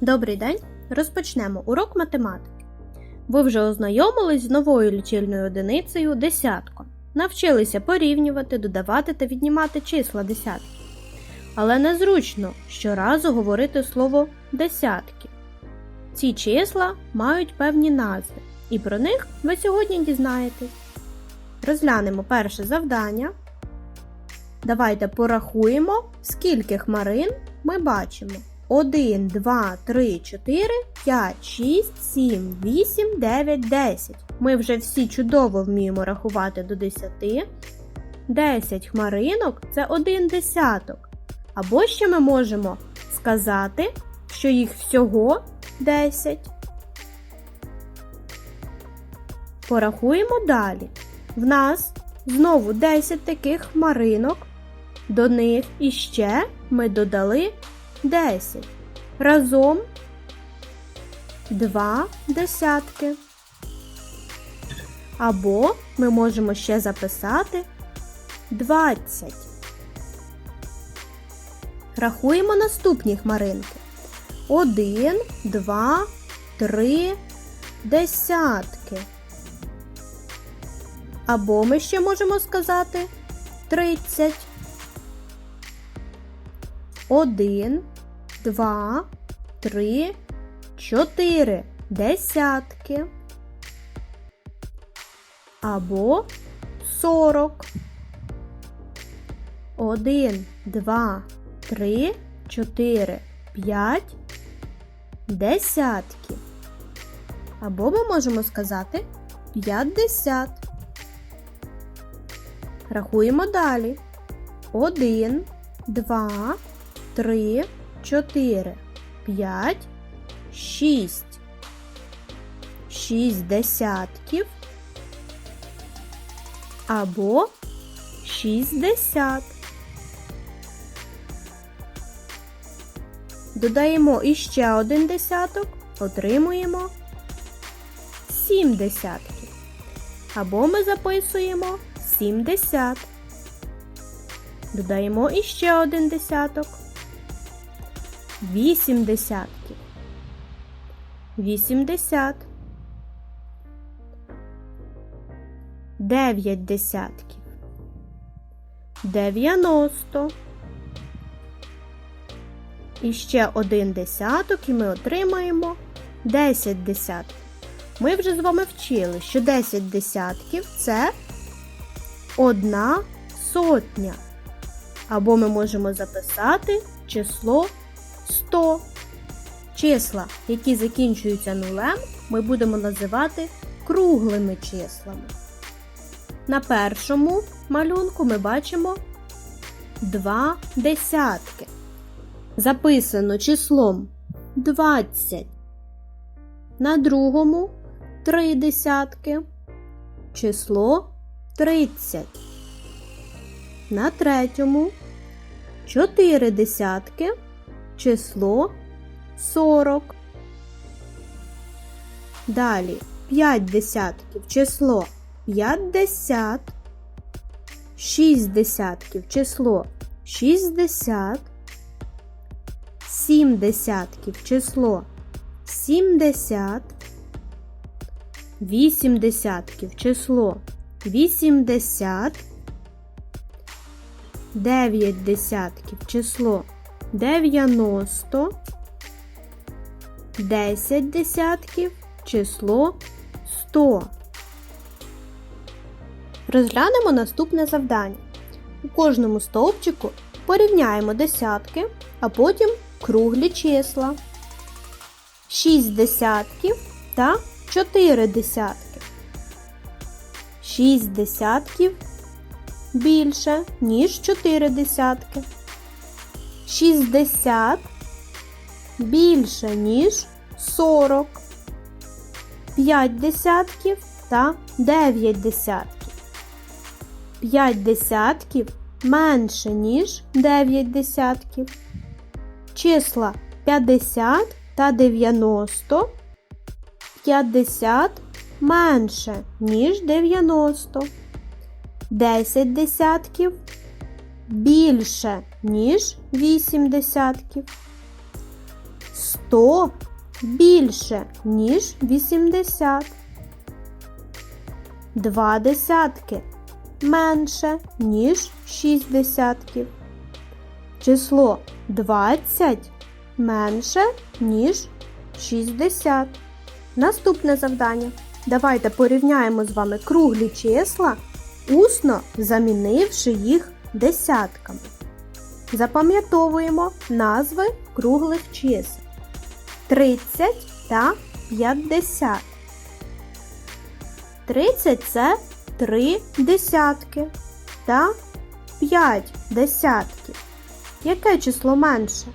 Добрий день! Розпочнемо урок математики. Ви вже ознайомились з новою лічильною одиницею десятко. Навчилися порівнювати, додавати та віднімати числа десятки. Але незручно щоразу говорити слово десятки. Ці числа мають певні назви, і про них ви сьогодні дізнаєтесь. Розглянемо перше завдання. Давайте порахуємо, скільки хмарин ми бачимо. 1, 2, 3, 4, 5, 6, 7, 8, 9, 10. Ми вже всі чудово вміємо рахувати до 10. 10 хмаринок це один десяток. Або ще ми можемо сказати, що їх всього 10. Порахуємо далі. В нас знову 10 таких хмаринок. До них іще ми додали 10. Разом 2 десятки. Або ми можемо ще записати 20. Рахуємо наступні хмаринки. 1, 2, 3 десятки. Або ми ще можемо сказати 30. 1, 2, 3, 4 десятки. Або 40. 1, 2, 3, 4, 5 десятки. Або ми можемо сказати 50. Рахуємо далі. 1, 2, 3, 4, 5, 6. 6 десятків або 60. Додаємо іще один десяток, отримуємо 7 десятків. Або ми записуємо 70. Додаємо іще один десяток. 8 десятків. 80. 9 десятків. 90. І ще один десяток, і ми отримаємо 10 десятків. Ми вже з вами вчили, що 10 десятків це одна сотня. Або ми можемо записати число 100. Числа, які закінчуються нулем, ми будемо називати круглими числами. На першому малюнку ми бачимо два десятки. Записано числом 20. На другому три десятки. Число 30. На третьому 4 десятки. Число 40. Далі 5 десятків число 50. 6 десятків число 60. 7 десятків число 70. 8 десятків число 80. 9 десятків число 90. 10 десятків число 100. Розглянемо наступне завдання. У кожному стовпчику порівняємо десятки, а потім круглі числа. 6 десятків та 4 десятки. 6 десятків більше, ніж 4 десятки. 60 більше, ніж 40. 5 десятків та 9 десятків. 5 десятків менше, ніж 9 десятків. Числа 50 та 90. 50 менше, ніж 90. 10 десятків більше, ніж 8 десятків. 100 більше, ніж 80. Два десятки менше, ніж 6 десятків. Число 20 менше, ніж 60. Наступне завдання. Давайте порівняємо з вами круглі числа, усно замінивши їх десятками. Запам'ятовуємо назви круглих чисел 30 та 50. 30 це 3 десятки та 5 десятків. Яке число менше?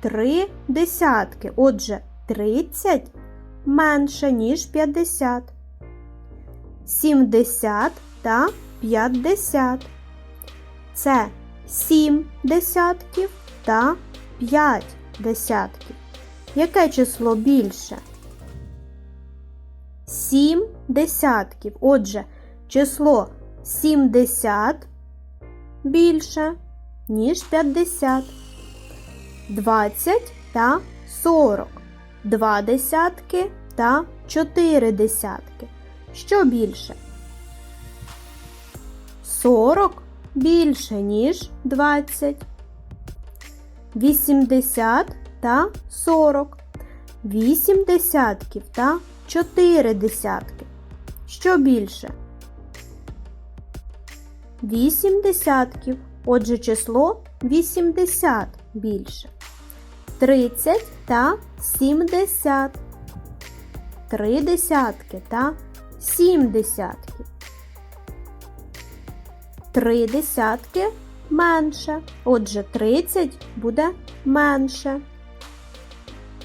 3 десятки. Отже, 30 менше, ніж 50. 70 та 50. Це 7 десятків та 5 десятків. Яке число більше? 7 десятків. Отже, число 70 більше, ніж 50. 20 та 40. Два десятки та 4 десятки. Що більше? 40 більше, ніж 20. 80 та 40. 8 десятків та 4 десятки. Що більше? 8 десятків. Отже, число 80 більше. 30 та 70. 3 десятки та 7 десятків. 3 десятки менше. Отже, 30 буде менше.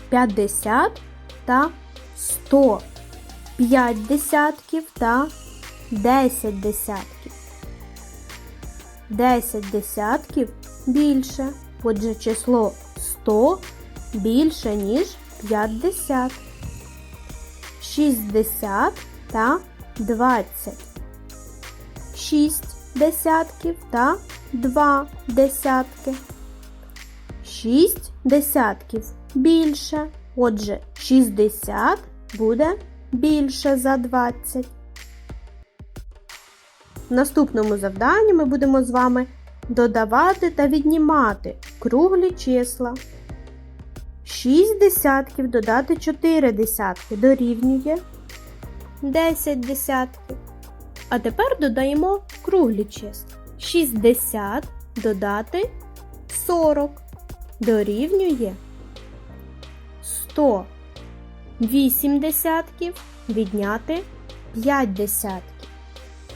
50 та 100. 5 десятків та 10 десятків. 10 десятків більше. Отже, число 100 більше, ніж 50. 60 та 20. 6 десятків та 2 десятки. 6 десятків більше. Отже, 60 буде більше за 20. В наступному завданні ми будемо з вами додавати та віднімати круглі числа. 6 десятків додати 4 десятки дорівнює 10 десятків. А тепер додаємо круглі числа. 60 додати 40 дорівнює 100. 8 десятків відняти 5 десятків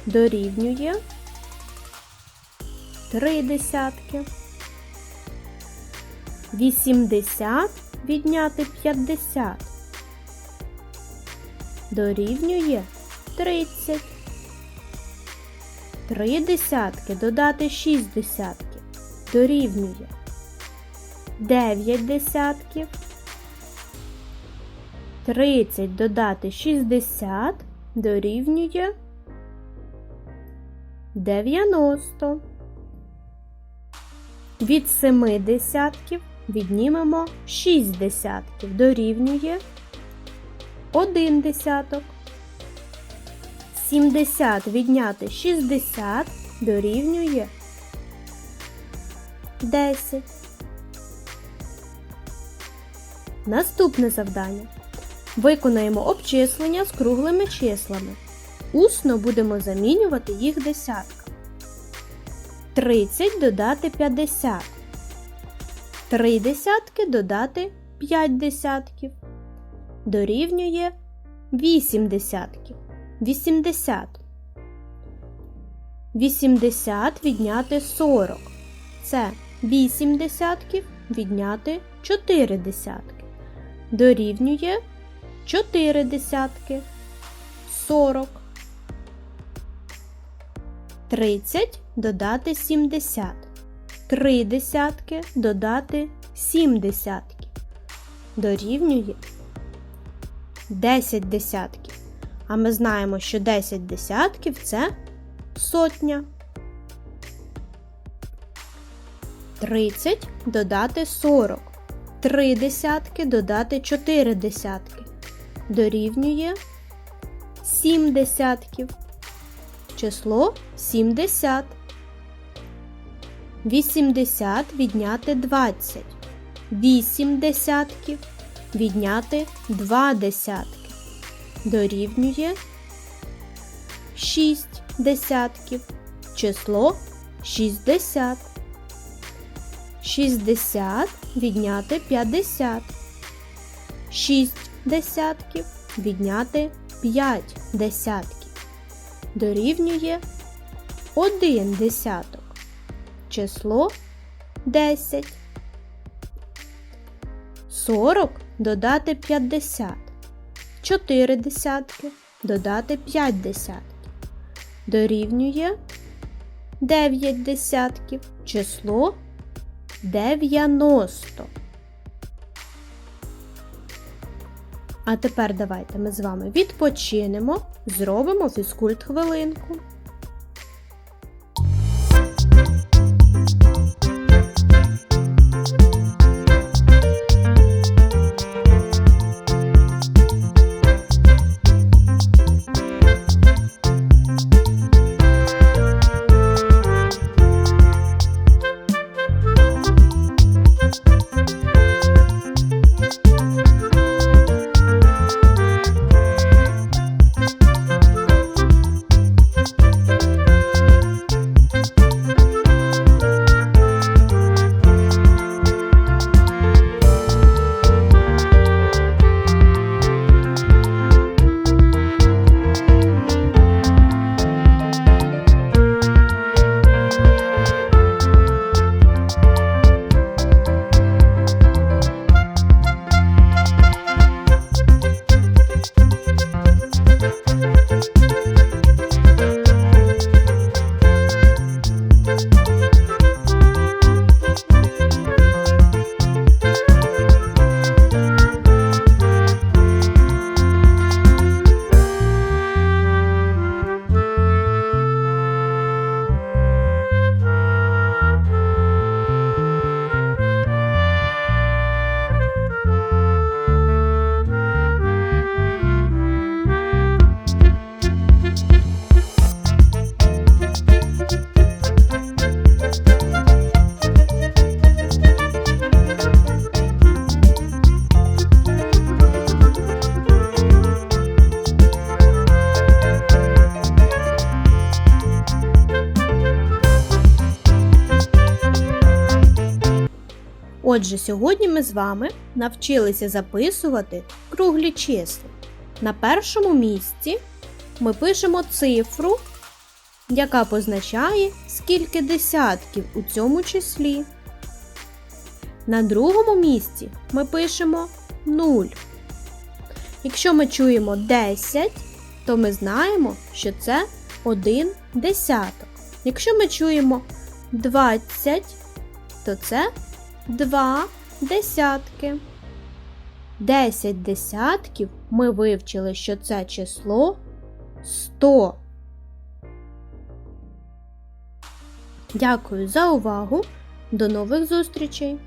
дорівнює 3 десятки. 80 відняти 50 дорівнює 30. 3 десятки додати 6 десятків дорівнює 9 десятків. 30 додати 60 дорівнює 90. Від 7 десятків віднімемо 6 десятків дорівнює 1 десяток. 70 відняти 60 дорівнює 10. Наступне завдання. Виконаємо обчислення з круглими числами. Усно будемо замінювати їх десятками. 30 додати 50. 3 десятки додати 5 десятків. Дорівнює 8 десятків. 80. 80 відняти 40. Це 8 десятків відняти 4 десятки. Дорівнює 4 десятки. 40. 30 додати 70. 3 десятки додати 7 десятків. Дорівнює 10 десятків. А ми знаємо, що 10 десятків це сотня. 30 додати 40. 3 десятки додати 4 десятки. Дорівнює 7 десятків. Число 70. 80 відняти 20. 8 десятків відняти 2 десятки. Дорівнює 6 десятків. Число 60. 60 відняти 50. 6 десятків відняти 5 десятків. Дорівнює 1 десяток. Число 10. 40 додати 50. 4 десятки додати 5 десятків. Дорівнює 9 десятків. Число 90. А тепер давайте ми з вами відпочинемо, зробимо фізкульт хвилинку. Отже, сьогодні ми з вами навчилися записувати круглі числа. На першому місці ми пишемо цифру, яка позначає, скільки десятків у цьому числі. На другому місці ми пишемо 0. Якщо ми чуємо 10, то ми знаємо, що це 1 десяток. Якщо ми чуємо 20, то це 2 десятки. 10 десятків ми вивчили, що це число 100. Дякую за увагу. До нових зустрічей!